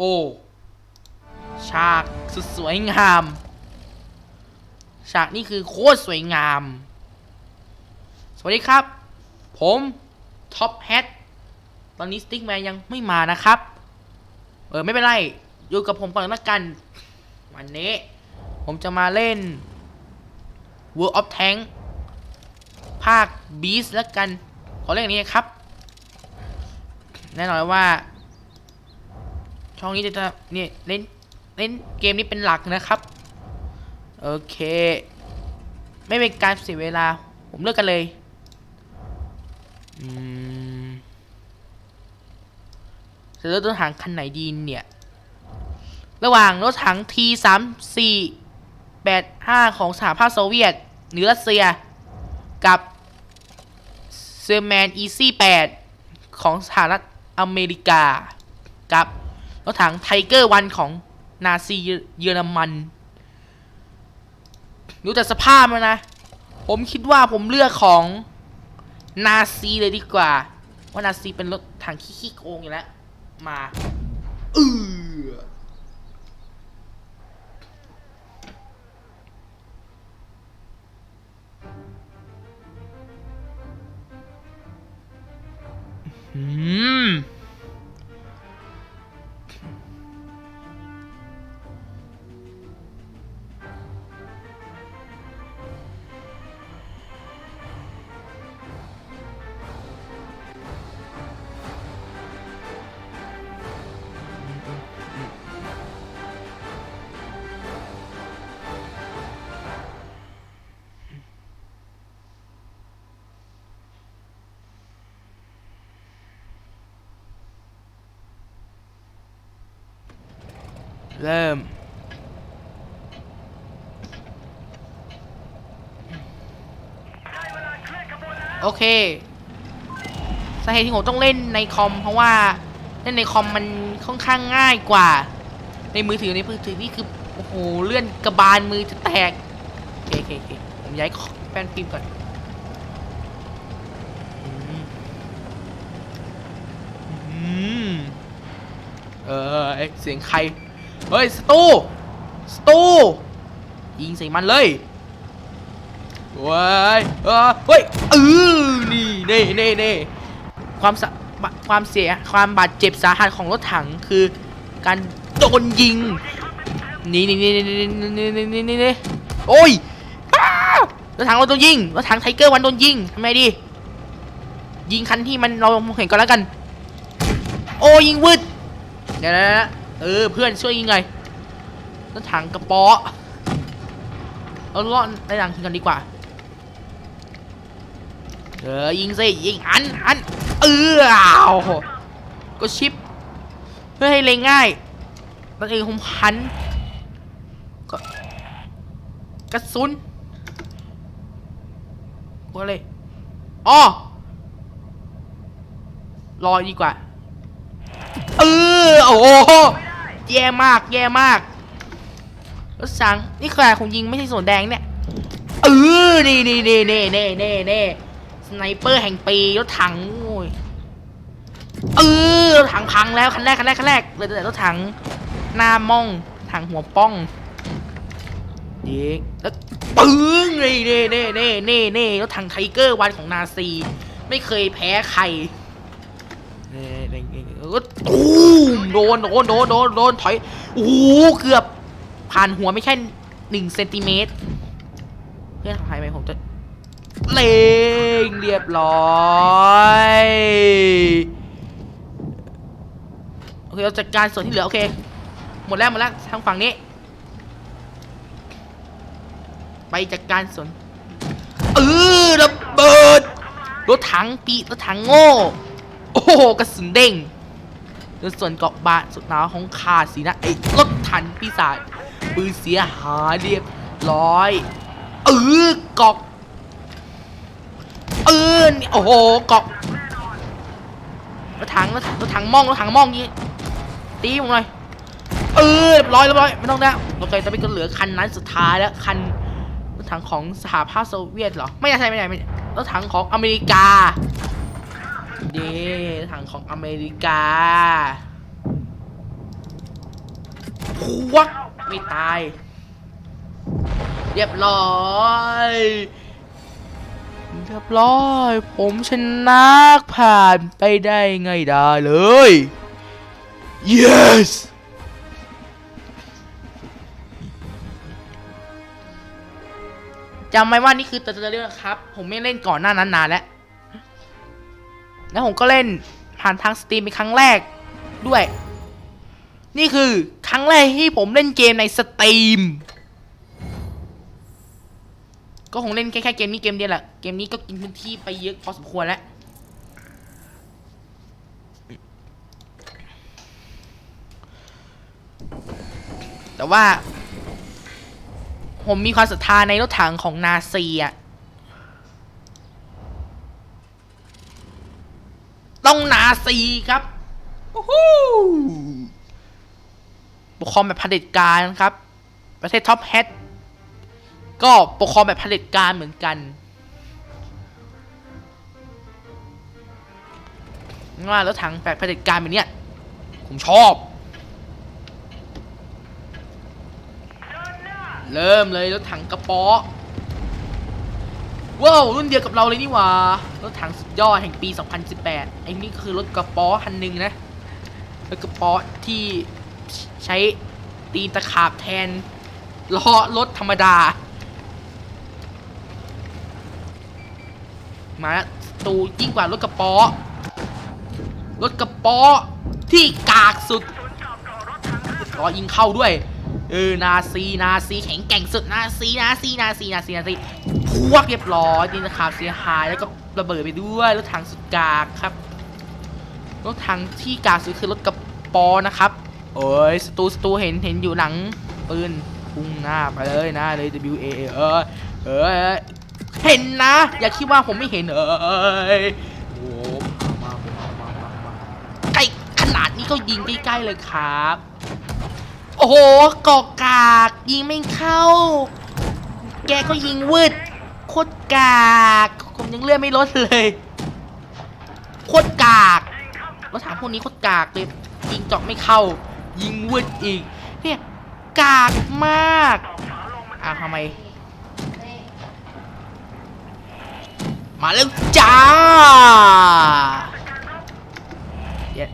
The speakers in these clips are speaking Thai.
โอ้ ฉากสุดสวยงาม ฉากนี้คือโคตรสวยงาม สวัสดีครับ ผมท็อปแฮทตอนนี้สติ๊กแมนยังไม่มานะครับ เออ ไม่เป็นไร อยู่กับผมก่อนละกัน วันนี้ ผมจะมาเล่น World of Tank ภาค Beast แล้วกัน ขอเล่นอันนี้ครับ แน่นอนว่า ช่องนี้จะเนี่ยเล่นเล่นเกมนี้เป็นหลักนะครับโอเค ไม่เป็นการเสียเวลา ผมเลือกกันเลยอืมจะเลือกรถถังคันไหนดีเนี่ย ระหว่างรถถัง T 3 4 8 5 ของสหภาพโซเวียต หรือรัสเซีย กับเซอร์แมน Easy 8ของสหรัฐอเมริกา กับ รถถังไทเกอร์วันของนาซีเยอรมันดูแต่สภาพมันนะ ผมคิดว่าผมเลือกของนาซีเลยดีกว่า ว่านาซีเป็นรถถังขี้โกงอยู่แล้ว มาเอออืม เริ่ม โอเคสาเหตุที่ผมต้องเล่นในคอม เพราะว่าเล่นในคอมมันค่อนข้างง่ายกว่า ในมือถือในมือถือนี่คือโอ้โหเลื่อนกระบาลมือจะแตกโอเคโอเคโอเคผมย้ายแป้นพิมพ์ก่อนอืมเออเสียงใคร เฮ้ยสตูสตูยิงใส่มันเลยว้ายเออเฮ้ยเออนี่เน่เน่เน่ความสะความเสียความบาดเจ็บสาหัสของรถถังคือการโดนยิงนี่นี่นี่นี่นี่นี่นี่นี่โอ้ยรถถังเราโดนยิงรถถังไทเกอร์วันโดนยิงทำไมดี ยิงคันที่มันเราเห็นก่อนแล้วกัน โอ้ยิงวืดเดี๋ยวนะ เออเพื่อนช่วยยิงไงรถถังกระป๋อเอาล่อนในหลังทิ้งกันดีกว่าเออยิงสิยิงหันหันเอออ้าก็ชิป เพื่อให้เล็งง่ายนั่นเองผมหันก็กระสุนว่าเลยอ๋อรอดีกว่า เออ โอ้ แย่มากแย่มากรถสังนี่ขนาดผมยิงไม่ใช่ส่วนแดงเนี่ยเออนี่นี่นี่นี่นี่นี่นี่สไนเปอร์แห่งปีรถถังโอ้ยเออรถถังพังแล้วคันแรกคันแรกคันแรกเลยแต่รถถังหน้าม่องถังหัวป้องยิงแล้วปึ้งนี่นี่นี่นี่นี่นี่รถถังไทเกอร์วันของนาซี ไม่เคยแพ้ใครนี่ นี่นี่นี่ก็ตูมโดนโดนโดนโดนโดนถอยโอ้โหเกือบผ่านหัวไม่ใช่หนึ่งเซนติเมตรเพื่อนหายไปผมจะเลงเรียบร้อยโอเคเราจัดการส่วนที่เหลือโอเคหมดแล้วหมดแล้วทางฝั่งนี้ ไปจัดการส่วนเออระเบิดรถถังปีรถถังโง่ โอ้โหกระสุนเด้ง โดยส่วนเกาะบาสุดหนาวของขาดสินะไอ้รถถันปีศาจปืนเสียหายเรียบร้อย เออเกาะเออนี่โอ้โหเกาะรถถังรถถังรถถังมองรถถังมองงี้ตีผมหน่อยเออเรียบร้อยเรียบร้อยไม่ต้องแล้วโอเคตอนนี้ก็เหลือคันนั้นสุดท้ายแล้วคันรถถังของสหภาพโซเวียตเหรอไม่ใช่ไม่ใช่ไม่ใช่รถถังของอเมริกา เดถังของอเมริกาพวกไม่ตาย เรียบร้อยเรียบร้อย ผมชนะผ่านไปได้ไงได้เลย yes จำไว้ว่านี่คือตัวเรื่องครับ ผมไม่เล่นก่อนหน้านั้นนานแล้ว แล้วผมก็เล่นผ่านทางสตรีมเป็นครั้งแรกด้วย นี่คือครั้งแรกที่ผมเล่นเกมในสตรีม ก็คงเล่นแค่แค่เกมนี้เกมเดียวแหละ เกมนี้ก็กินพื้นที่ไปเยอะพอสมควรแล้วแต่ว่า ผมมีความศรัทธาในรถถังของนาซีอะ ต้องนาซีครับปกครองแบบเผด็จการครับ ประเทศท็อปแฮทก็ปกครองแบบเผด็จการเหมือนกันว่ารถถังแบบเผด็จการแบบเนี้ยผมชอบ เริ่มเลยรถถังกระป๋อ ว้าวรุ่นเดียวกับเราเลยนี่หว่ารถถังสุดยอดแห่งปี 2018ไอ้นี่คือรถกระป๋อคันหนึ่งนะรถกระป๋อที่ใช้ตีนตะขาบแทนล้อรถธรรมดา มาแล้วตูยิ่งกว่ารถกระป๋อรถกระป๋อที่กากสุดล้อยิงเข้าด้วยเออนาซีนาซีแข็งแกร่งสุดนาซีนาซีนาซีนาซีนาซี พวกเรียบร้อยดินขาบเสียหายแล้วก็ระเบิดไปด้วยรถถังสุดกากครับรถถังที่กากสุดคือรถกระปอนะครับโอ้ยสตูสตูเห็นเห็นอยู่หลังปืนพุ่งหน้าไปเลยนะเลย W A เออเออเห็นนะ อย่าคิดว่าผมไม่เห็นเอยโอ้มามามามามาใกล้ขนาดนี้ก็ยิงใกล้ๆเลยครับ โอ้โหกอกกากยิงไม่เข้า แกก็ยิงวืด โคตรกากผมยังเลื่อนไม่ลดเลยโคตรกากรถถังพวกนี้โคตรกากเลยยิงเจาะไม่เข้า ยิงวืดอีก เนี่ยกากมากอะทำไม มาแล้วจ้าเดี๋ยว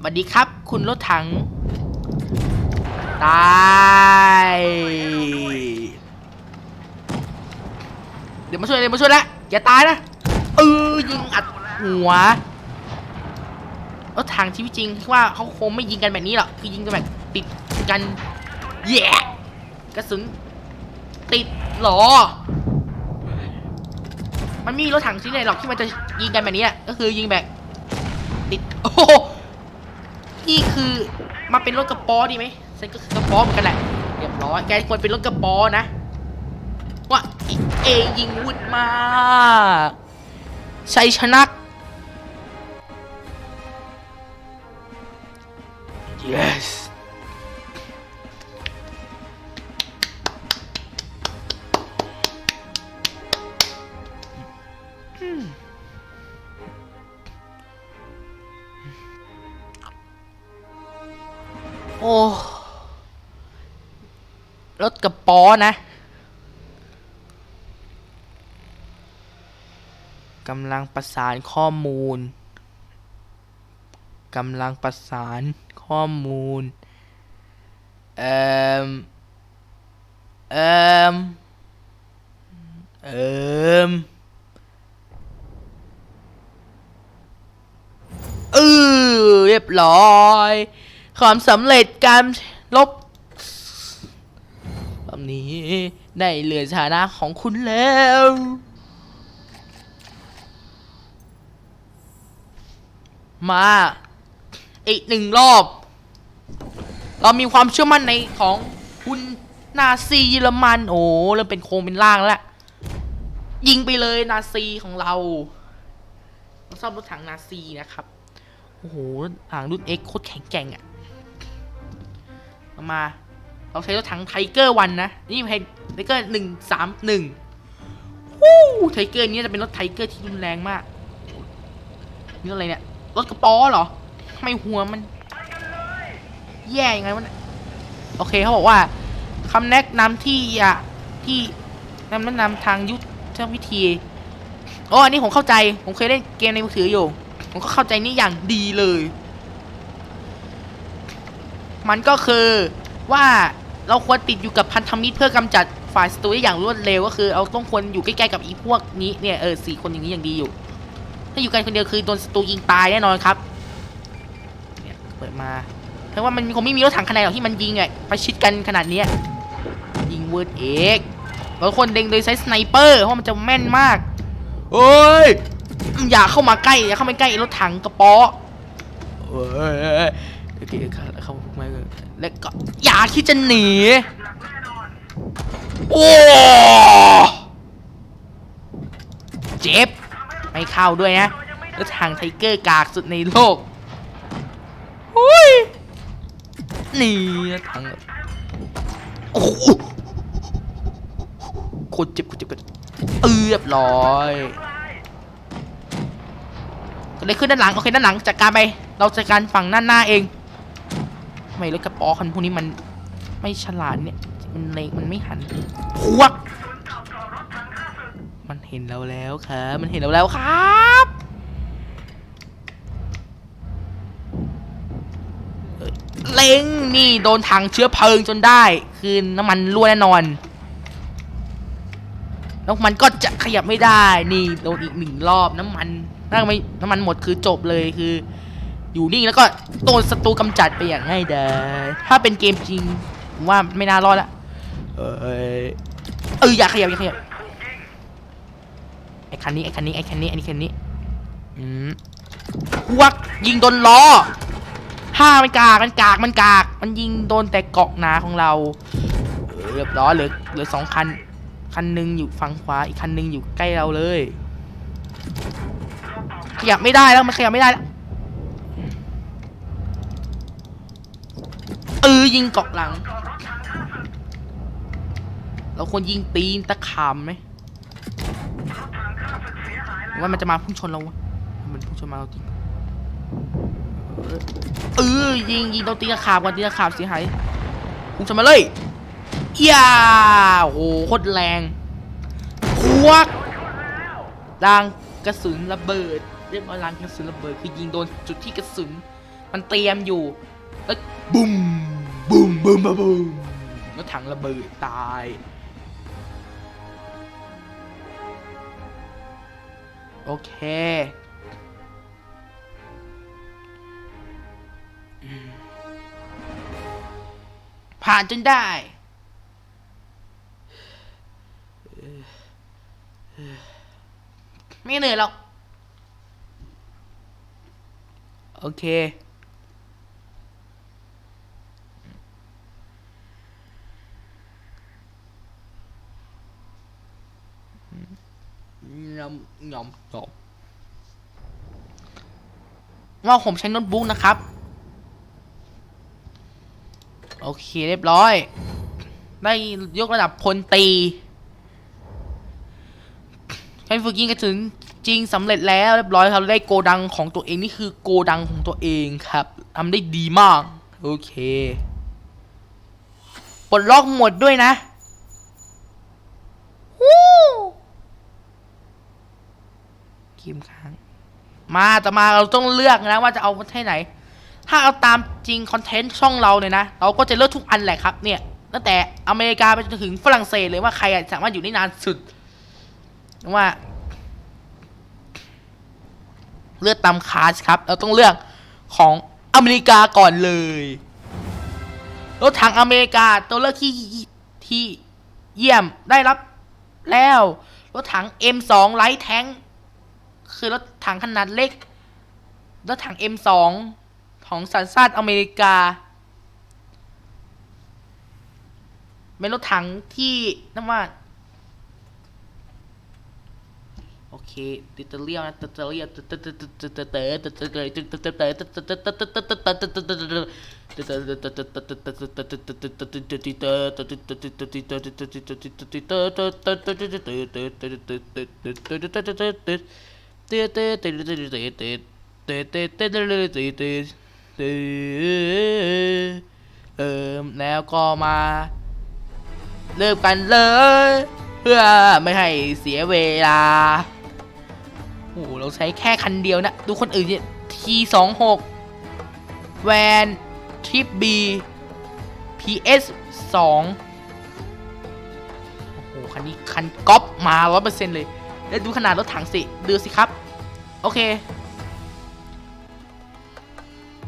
สวัสดีครับ คุณรถถังตาย เดี๋ยวมาช่วยเดี๋ยมาช่วยแล้วอย่าตายนะเออยิงอัดหัวแล้วทางชีวิตจริงว่าเขาคงไม่ยิงกันแบบนี้หรอกคือยิงกันแบบติดกันแย่กระสุนติดหรอ มันมีรถถังชิ้นไหนหรอกที่มันจะยิงกันแบบนี้ก็คือยิงแบบติดโอ้โหนี่คือมาเป็นรถกระป๋อดีไหมฉันก็คือกระป๋อเหมือนกันแหละเรียบร้อยแกควรเป็นรถกระป๋อนะ ว่าเองยิงวุดมากชัยชนะ yes โอ้ รถกระป๋อนะำลังประสานข้อมูลกำลังประสานข้อมูล เอ่มเอ่มเอ่มเออเรียบร้อย ความสำเร็จการลบรอบนี้ได้เหลือฐานะของคุณแล้ว มา อีกหนึ่งรอบ เรามีความเชื่อมั่นในของคุณนาซีเยอรมันโอ้เริ่มเป็นโครงเป็นล่างแล้ว ยิงไปเลยนาซีของเราเราชอบรถถังนาซีนะครับ โอ้โหถังรุ่น X โคตรแข็งแกร่งอะมา เราใช้รถถังไทเกอร์วันนะ นี่ไทเกอร์หนึ่งสามหนึ่งวู้ไทเกอร์นี้จะเป็นรถไทเกอร์ที่รุนแรงมากนี่อะไรเนี่ย รถกระป๋อเหรอทำไมหัวมัน แย่ยังไงวะเนี่ยโอเคเขาบอกว่าคำแนะนำที่อะที่นำแนะนำทางยุทธวิธีโอ้อันนี้ผมเข้าใจ ผมเคยเล่นเกมในมือถืออยู่ ผมก็เข้าใจนี่อย่างดีเลย มันก็คือว่าเราควรติดอยู่กับพันธมิตรเพื่อกำจัดฝ่ายศัตรูได้อย่างรวดเร็วก็คือเราต้องควรอยู่ใกล้ๆกับอีพวกนี้เนี่ยเออสี่คนอย่างนี้อย่างดีอยู่ ถ้าอยู่กันคนเดียวคือโดนศัตรูยิงตายแน่นอนครับเนี่ยเปิดมาเพราะว่ามันคงไม่มีรถถังขนาดหรอกที่มันยิงไงประชิดกันขนาดเนี้ยยิงเวิร์ดเอกบางคนเด็งโดยใช้สไนเปอร์เพราะมันจะแม่นมากโอ้ยอย่าเข้ามาใกล้อย่าเข้ามาใกล้ไอ้รถถังกระป๋อเอ้ยโอเคเข้ามาแล้วก็อย่าคิดจะหนีโอ้เจ็บ ไม่เข้าด้วยนะแล้วทางไทเกอร์กากสุดในโลกหุยนี่ทางโอ้โหโคตรเจ็บโคตรเจ็บกันเออเรียบร้อยเกิดอะไรขึ้นด้านหลังโอเคด้านหลังจัดการไปเราจัดการฝั่งหน้าหน้าเองทำไมรถกระป๋อคันพวกนี้มันไม่ฉลาดเนี่ยมันเลงมันไม่หันพวกมัน เห็นเราแล้วครับ มันเห็นเราแล้วครับเอ้ยเล็งนี่โดนถังเชื้อเพลิงจนได้ คือน้ำมันรั่วแน่นอน แล้วมันก็จะขยับไม่ได้ นี่โดนอีกหนึ่งรอบน้ำมันถ้าไม่น้ำมันหมดคือจบเลยคือ อยู่นิ่งแล้วก็โดนศัตรูกำจัดไปอย่างง่ายดายถ้าเป็นเกมจริงผมว่าไม่น่ารอดละเออเอออย่าขยับอย่าขยับ ไอ้คันนี้ไอ้คันนี้ไอ้คันนี้ไอ้คันนี้อืมวักยิงโดนล้อห้ามันกากมันกากมันกาก มันยิงโดนแต่เกาะหนาของเราเออเรียบร้อยเหลือเหลือสองคัน คันหนึ่งอยู่ฝั่งขวาอีกคันหนึ่งอยู่ใกล้เราเลย ขยับไม่ได้แล้วมันขยับไม่ได้แล้วเออยิงเกาะหลัง เราควรยิงตีนตะขามไหม ว่ามันจะมาพุ่งชนเราะมันพุ่งชนมาเราจริงเออยิงยิงโดนตีนขาบก่อนตีนขาบเสียหายพุ่งชนมาเลยอย่าโหโคตรแรงควักรางกระสุนระเบิด เรียกว่ารางกระสุนระเบิด คือยิงโดนจุดที่กระสุน มันเตรียมอยู่แล้วบุ้มบุ้มบุ้มบุ้มบุ้มแล้วถังระเบิดตาย โอเค ผ่านจนได้ ไม่เหนื่อยหรอก โอเค ยำยำยำว่าผมใช้โน้ตบุ๊กนะครับ โอเคเรียบร้อย ได้ยกระดับพลตีการฝึกยิงกระสุนจริงสำเร็จแล้วเรียบร้อยครับได้โกดังของตัวเองนี่คือโกดังของตัวเองครับทำได้ดีมาก โอเคปลดล็อกหมดด้วยนะฮู้ เกมค้าง มาแต่มาเราต้องเลือกนะว่าจะเอาประเทศไหน ถ้าเอาตามจริงคอนเทนต์ช่องเราเนี่ยนะ เราก็จะเลือกทุกอันแหละครับเนี่ยตั้งแต่อเมริกาไปจนถึงฝรั่งเศสเลยว่าใครสามารถอยู่ได้นานสุดว่า เลือกตามคาสครับ เราต้องเลือกของอเมริกาก่อนเลยรถถังอเมริกาตัวเลือกที่ที่เยี่ยมได้รับแล้ว รถถัง M2 ไลท์แทง คือรถถังขนาดเล็ก รถถัง M2 ของสัญชาติอเมริกา เป็นรถถังที่นั่นว่าโอเคติเตเลียวนะติเตเลียวติเตเตเตเตเตเตเตเตเตเตเตเตเตเออแล้วก็มา เริ่มกันเลย เพื่อไม่ให้เสียเวลาโอ้หเราใช้แค่คันเดียวนะ ดูคนอื่นเนี่ย T26 แวนทริป B PS 2โอ้โหคันนี้คันก๊อปมา100%เลย แล้วดูขนาดรถถังสิดูสิครับ โอเค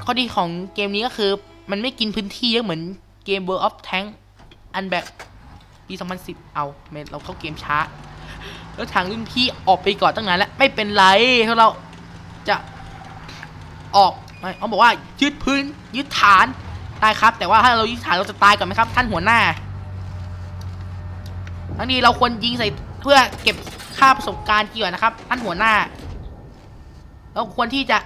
ข้อดีของเกมนี้ก็คือ มันไม่กินพื้นที่เยอะเหมือนเกม World of Tank อันแบบปี 2010 เอาเมนเราเข้าเกมช้า แล้วทางรุ่นพี่ออกไปก่อนตั้งนานแล้ว ไม่เป็นไรเพราะเราจะออกไม่เขาบอกว่ายึดพื้นยึดฐานได้ครับ แต่ว่าถ้าเรายึดฐานเราจะตายก่อนไหมครับ ท่านหัวหน้า ทั้งนี้เราควรยิงใส่เพื่อเก็บ ค่าประสบการณ์เกี่ยวนะครับท่านหัวหน้าเราควรที่จะ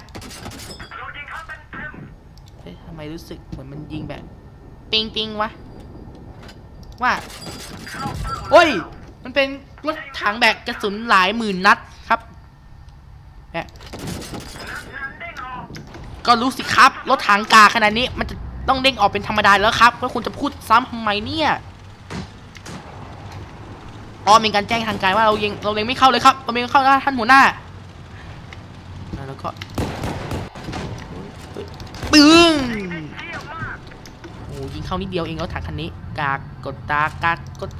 เฮ้ยทำไมรู้สึกเหมือนมันยิงแบบ ปิงปิงวะว่าโอ้ย มันเป็นรถถังแบกกระสุนหลายหมื่นนัดครับเนี่ยก็รู้สิครับ รถถังกาขนาดนี้มันจะต้องเด้งออกเป็นธรรมดาแล้วครับแล้วคุณจะพูดซ้ำทำไมเนี่ย อ๋อมีการแจ้งทางการว่าเรายังเราเล็งไม่เข้าเลยครับเราเล็งไม่เข้านะท่านหัวหน้าแล้วก็ปึ้งโอ้ยิงเข้านิดเดียวเองรถถังคันนี้ กากกดตากากกด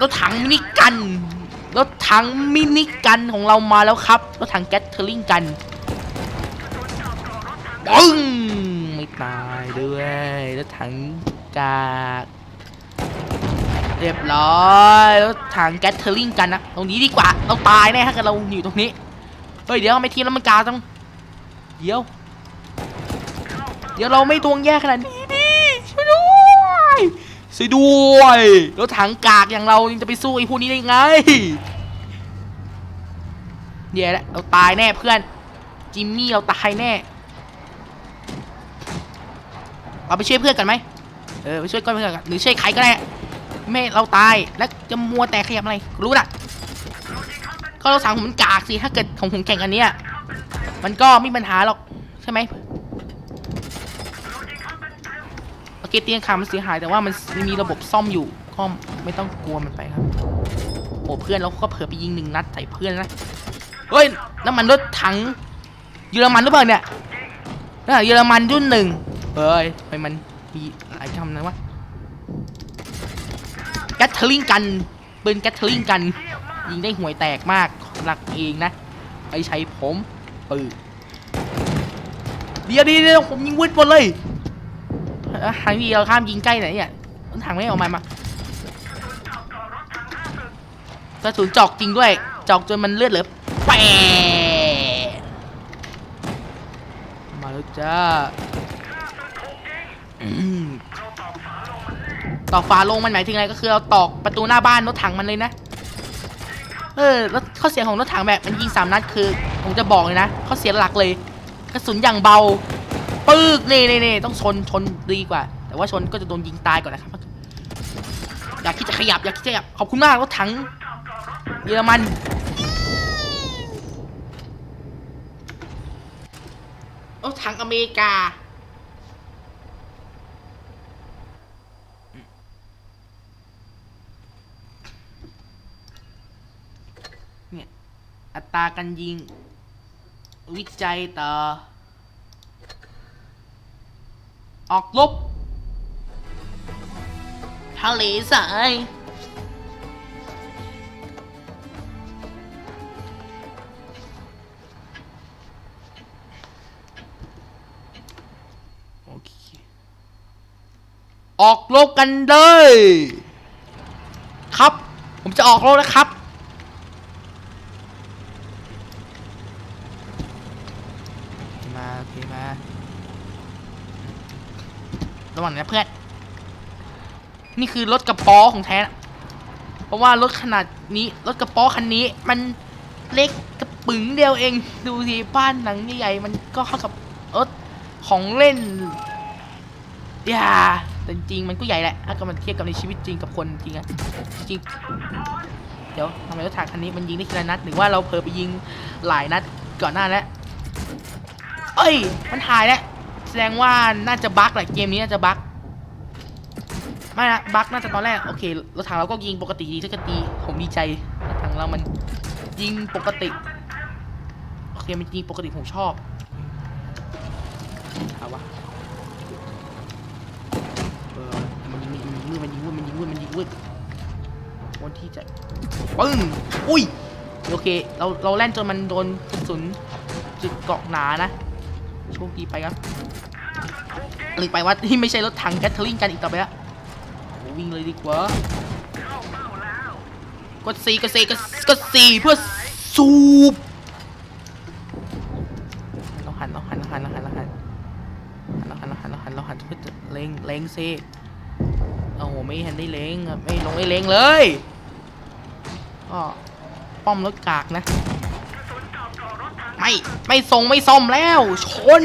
รถถังมินิกันรถถังมินิกันของเรามาแล้วครับรถถังแก๊สเทอร์ลิงกันปึ้งไม่ตายด้วยรถถังกาก เรียบร้อยรถถังแก๊สเทอร์ลิงกันนะ ตรงนี้ดีกว่า เราตายแน่ถ้าเกิดเราอยู่ตรงนี้ เฮ้ย เดี๋ยวไม่ทีแล้วมันกาต้อง เดี๋ยว เดี๋ยวเราไม่ตวงแย่ขนาดนี้ดิช่วยด้วยช่วยด้วยรถถังกากอย่างเรายังจะไปสู้ไอ้พวกนี้ได้ไงแย่แล้วเราตายแน่เพื่อน จิมมี่เราตายแน่ เราไปช่วยเพื่อนกันไหมเออไปช่วยก้อนเพื่อนกันหรือช่วยใครก็ได้ ไม่เราตายแล้วจะมัวแต่ขยับอะไรรู้น่ะก็เราสั่งผมมันกากสิถ้าเกิดของผมแข่งอันเนี้ยมันก็ไม่มีปัญหาหรอกใช่ไหมโอเคเตียงขามันเสียหายแต่ว่ามันมีระบบซ่อมอยู่ก็ไม่ต้องกลัวมันไปครับโอ้เพื่อนเราก็เผื่อไปยิงหนึ่งนัดใส่เพื่อนนะเฮ้ยน้ำมันรถถังเยอรมันหรือเปล่าเนี่ยน่ะเยอรมันรุ่นหนึ่งเฮ้ยไมมันมีหลายคำนะวะ แกทลิงกันปืนแกทลิงกัน ยิงได้ห่วยแตกมากหลักเองนะไม่ใช้ผมปืนเดี๋ยวดีเดี๋ยวผมยิงวุ้นหมดเลยทางที่เราข้ามยิงใกล้ไหนเนี่ยทางไม่ออกมามากระสุนจอกจริงด้วย จอกจนมันเลือดเหลือแปมาแล้วจ้า ตอกฝาลงมันหมายถึงอะไรก็คือเราตอกประตูหน้าบ้านรถถังมันเลยนะ เออแล้วข้อเสียของรถถังแบบมันยิงสามนัดคือ ผมจะบอกเลยนะข้อเสียหลักเลยกระสุนอย่างเบาปึ๊กนี่นี่นี่ต้องชนชนดีกว่า แต่ว่าชนก็จะโดนยิงตายก่อนนะครับ อยากคิดจะขยับอยากคิดจะขยับขอบคุณมากรถถังเยอรมันรถถังอเมริกา เนี่ย อั ตราการยิง วิจัยต่อ ออกลบทะเลทรายออกรบกันเลย ครับ ผมจะออกรบแล้วครับ มาโอเคมา ระหว่างนะเพื่อน นี่คือรถกระป๋อของแท้นะเพราะว่ารถขนาดนี้รถกระป๋อคันนี้ มันเล็กกระปึ๋งเดียวเอง ดูสิบ้านหลังใหญ่ๆมันก็เข้ากับรถของเล่นอย่าแต่จริงๆมันก็ใหญ่แหละถ้าเกิดมันเทียบกับในชีวิตจริงกับคนจริงอะจริง เดี๋ยวทำไมรถถังคันนี้มันยิงได้ทีละนัดหรือว่าเราเพลอไปยิงหลายนัดก่อนหน้าแล้ว เอ้ย มันหายแล้ว ดงว่าน่าจะบั๊กแหละเกมนี้น่าจะบั๊กไม่นะบั๊กน่าจะตอนแรกโอเครถถังเราก็ยิงปกติดีถ้าเกิดดีผมดีใจรถถังเรามันยิงปกติโอเคมันยิงปกติผมชอบเอาวะเออมันยิงมันยิงมันยิงวืดมันยิงมันยิงวืดวันที่จะปึ้งอุ้ยโอเคเราเราแล่นจนมันโดนกระสุนจุดเกาะหนานะ โชคดีไปครับลืมไปว่าที่ไม่ใช่รถถังแกทเทอริงกันอีกต่อไปแล้ววิ่งเลยดีกว่ากดสีกดสีกดกดสีเพื่อสูบเราหันเราหันเราหันเราหันเราหันเราหันเราหันเราหันเราหันเพื่อเล็งเล็งซิโอ้โหไม่เห็นได้เล็งไม่ลงได้เล็งเลยก็ป้อมรถกากนะ ไม่ ไม่ส่งไม่ซ่อมแล้ว ชน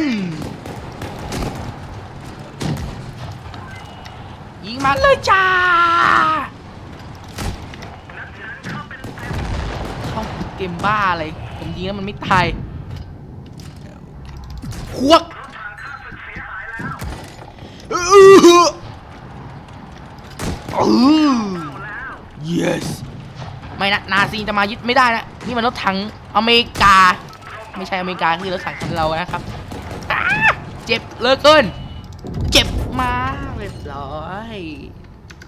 ยิงมาเลยจ้าเข้าเกมบ้าอะไร ผมยิงแล้วมันไม่ตายพวกเออเออ yes ไม่นะ นาซีจะมายึดไม่ได้นะ นี่มันรถถังอเมริกา ไม่ใช่อเมริกาคือรถถังของเรานะครับอ้าเจ็บเหลยเกิน เจ็บมากเรียบร้อย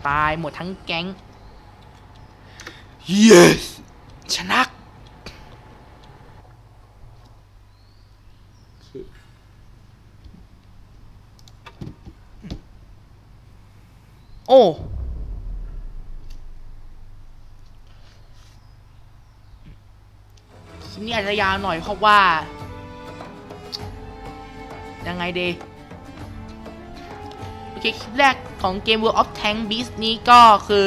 ตายหมดทั้งแก๊ง yes ชนะโอ้ คลิป นี้อาจจะยาวหน่อยเพราะว่า ยังไงเดโอเคคลิปแรกของเกม World of Tank Beast นี้ก็คือ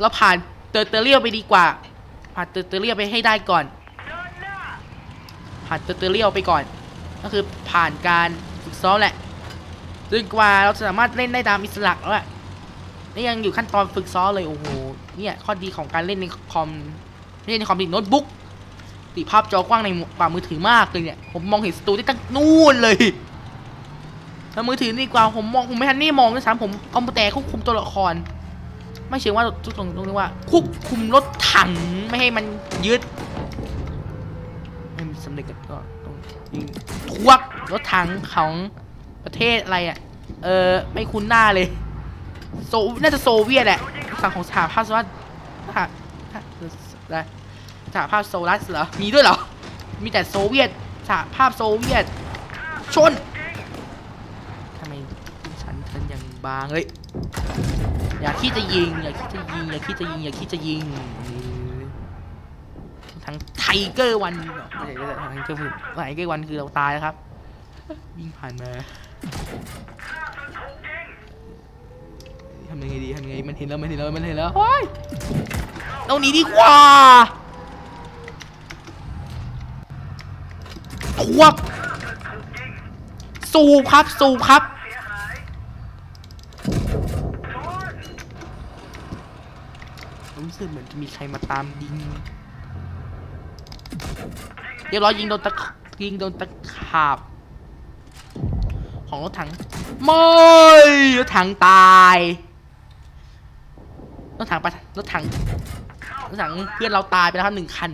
เราผ่านเตอร์เตเรียไปดีกว่า ผ่านเตอร์เตเรียไปให้ได้ก่อน ผ่านเตอร์เตเรียไปก่อน ก็คือผ่านการฝึกซ้อมแหละจนกว่าเราจะสามารถเล่นได้ตามอิสระแล้วอะนี่ยังอยู่ขั้นตอนฝึกซ้อมเลยโอ้โห เนี่ยข้อดีของการเล่นในคอมเล่นในคอมดิโน้ตบุ๊กติภาพจอกว้างในกว่ามือถือมากเลยเนี่ย ผมมองเห็นสตูได้ตั้งนู่นเลยแล้วมือถือดีกว่าผมมองผมไม่ทันนี่มองด้วยซ้ำผมเอาแต่ควบคุมตัวละคร ไม่เชื่อว่าทุกตรงตรงนี้ว่า ควบคุมรถถังไม่ให้มันยึดไม่มีสำเร็จก็ต้องยิงทวกรถถังของประเทศอะไรอะ เออไม่คุ้นหน้าเลย โซน่าจะโซเวียตแหละฝั่งของสหภาพโซเวียตสหอะไรสหภาพโซลัสเหรอ มีด้วยเหรอ มีแต่โซเวียตสหภาพโซเวียต ชนทำไมฉันฉันยังบางเฮ้ยอย่าคิดจะยิง อย่าคิดจะยิง อย่าคิดจะยิง อย่าคิดจะยิง ทั้งไทเกอร์วันไม่ใช่ไม่ใช่ไทเกอร์วันไทเกอร์วันคือเราตายแล้วครับ วิ่งผ่านมา ทำยังไงดีทำยังไงมันเห็นแล้วมันเห็นแล้วมันเห็นแล้วโอ้ยเราหนีดีกว่าทวกสูบครับ สูบครับ รู้สึกเหมือนจะมีใครมาตามยิงเรียบร้อยยิงโดนตะยิงโดนตะขาบ ของรถถัง ไม่ รถถังตายร ถถังไปรถถังรถถังเพื่อนเราตายไปแล้วครับหนึ่งคัน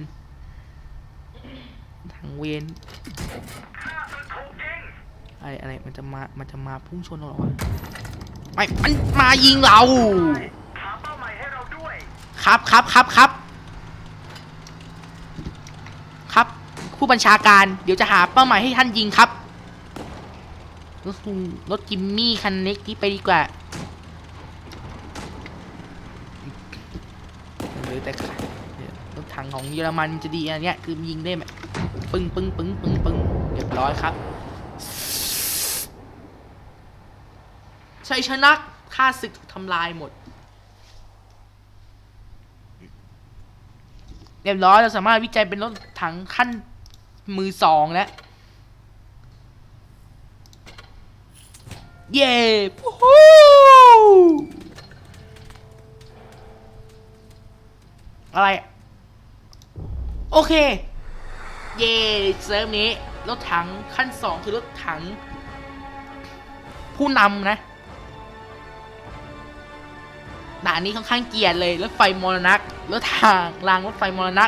ถังเวนอะไรอะไรมันจะมามันจะมาพุ่งชนเราหรอวะไม่มันมายิงเราครับครับครับครับครับ ผู้บัญชาการเดี๋ยวจะหาเป้าหมายให้ท่านยิงครับรถรถจิมมี่คันเล็กนี้ไปดีกว่าเหลยแต่เนี่ยรถถัง ของเยอรมันจะดีอันเนี้ยคือยิงได้ไหมปึ้งปึ้งปึ้งปึ้งปึ้งเรียบร้อยครับชัยชนะค่าศึกทำลายหมด เรียบร้อยเราสามารถวิจัยเป็นรถถังขั้นมือสองแล้วเย้วู้ฮู้อะไร โอเค เย่เซิร์ฟนี้ รถถังขั้นสองคือรถถัง ผู้นำนะด่านนี้ค่อนข้างเกลียดเลย รถไฟมรณะรถทางรางรถไฟมรณะ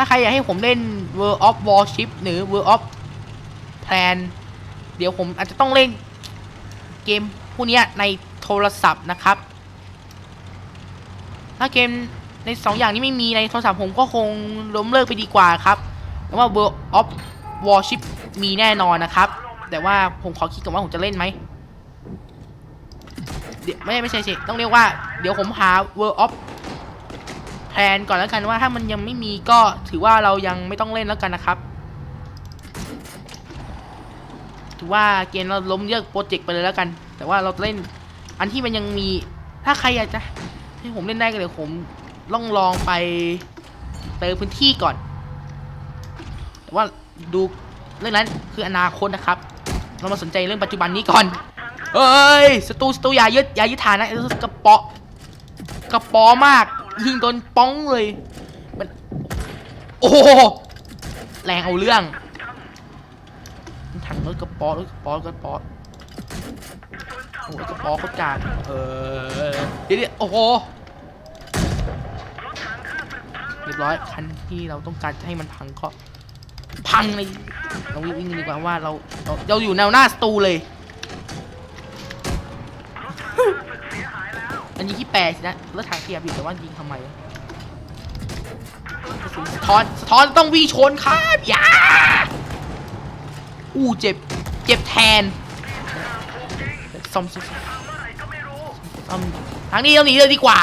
ถ้าใครอยากให้ผมเล่น World of Warship หรือ World of Plan เดี๋ยวผมอาจจะต้องเล่นเกมพวกนี้ในโทรศัพท์นะครับ ถ้าเกมในสองอย่างนี้ไม่มีในโทรศัพท์ผมก็คงล้มเลิกไปดีกว่าครับแต่ว่า World of Warship มีแน่นอนนะครับ แต่ว่าผมขอคิดก่อนว่าผมจะเล่นไหมเดี๋ยวไม่ไม่ใช่สิต้องเรียกว่า เดี๋ยวผมหา World of นก่อนแล้วกันว่าถ้ามันยังไม่มีก็ถือว่าเรายังไม่ต้องเล่นแล้วกันนะครับ ถือว่าเกมเราล้มเลิกโปรเจกต์ไปเลยแล้วกัน แต่ว่าเราเล่นอันที่มันยังมี ถ้าใครอยากจะให้ผมเล่นได้ก็เดี๋ยวผมลองลองไปเติมพื้นที่ก่อน แต่ว่าดูเรื่องนั้นคืออนาคตนะครับ เรามาสนใจเรื่องปัจจุบันนี้ก่อนเอ้ยสตูสตูอย่ายึดอย่ายึดฐานนะกระเปาะกระเปอมาก ยิงโดนป้องเลย มัน โอ้โหแรงเอาเรื่อง ถังรถกระเปอรถกระเปอรถกระเปอโอ้ยกระเปอเขาจานเออเดี๋ยวโอ้โหเรียบร้อยคันที่เราต้องการจะให้มันพังก็ พังเลยเราวิ่งดีกว่าว่าเราเราอยู่แนวหน้าสตูเลย อันนี้ที่แปลสินะรถถังเทียบอยู่แต่ว่ายิงทำไมอะกระสุนสะท้อนสะท้อนต้องวีชนครับอย่าอู้เจ็บเจ็บแทนซ่อมซ่อมซ่อมซ่อมทางนี้เราหนีเลยดีกว่า